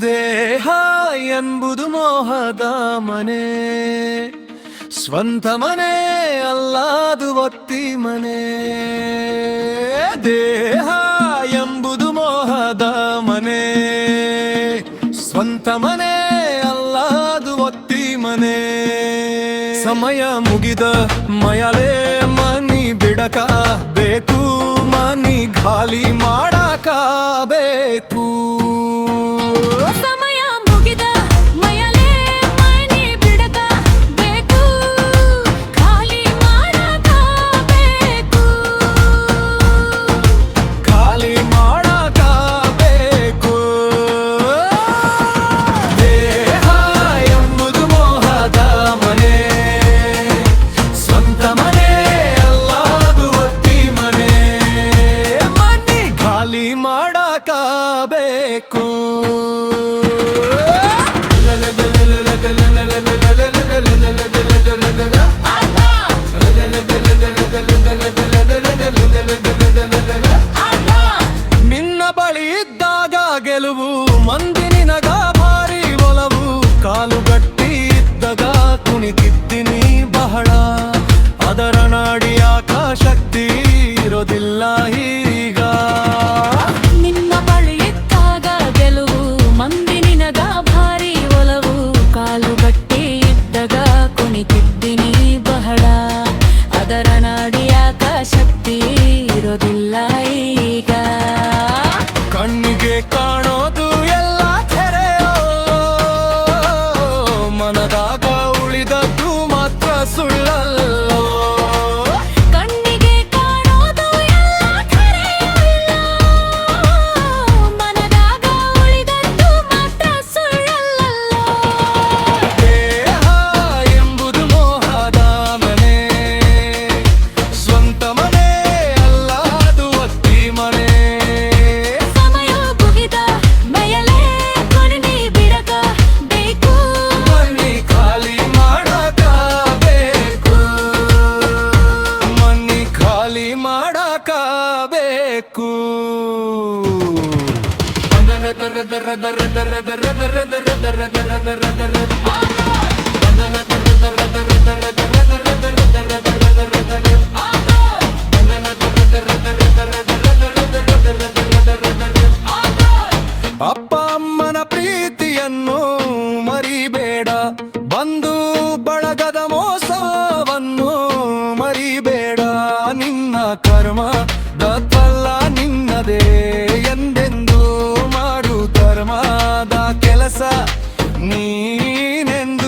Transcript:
ದೇಹ ಎಂಬುದು ಮೋಹದ ಮನೆ. ಸ್ವಂತ ಮನೆ ಅಲ್ಲಾದು ಒತ್ತಿ ಮನೆ. ದೇಹ ಎಂಬುದು ಮೋಹದ ಮನೆ. ಸ್ವಂತ ಮನೆ ಅಲ್ಲಾದು ಒತ್ತಿ ಮನೆ. ಸಮಯ ಮುಗಿದ ಮಯಲೇ ಮನಿ ಬಿಡಕ ಬೇಕು, ಮನಿ ಖಾಲಿ ಮಾಡಕ ಬೇಕು. ಬೇಕು. ನಿನ್ನ ಬಳಿ ಇದ್ದಾಗ ಗೆಲುವು, ಮಂದಿ ನಿನಗ ಭಾರಿ ಒಲವು. ಕಾಲುಗಟ್ಟಿ ಇದ್ದಾಗ ಕುಣಿತಿದ್ದೀನಿ ಬಹಳ. ಅದರ ನಾಡಿಯಾಕ ಶಕ್ತಿ ಇರೋದಿಲ್ಲ ಹೀ. ಹಾಕಬೇಕು ಅಪ್ಪ ಧರ್ಮ ದತ್ತಲ್ಲ ನಿನ್ನದೇ ಎಂದೆಂದು ಮಾಡು ಧರ್ಮದ ಕೆಲಸ ನೀನೆಂದು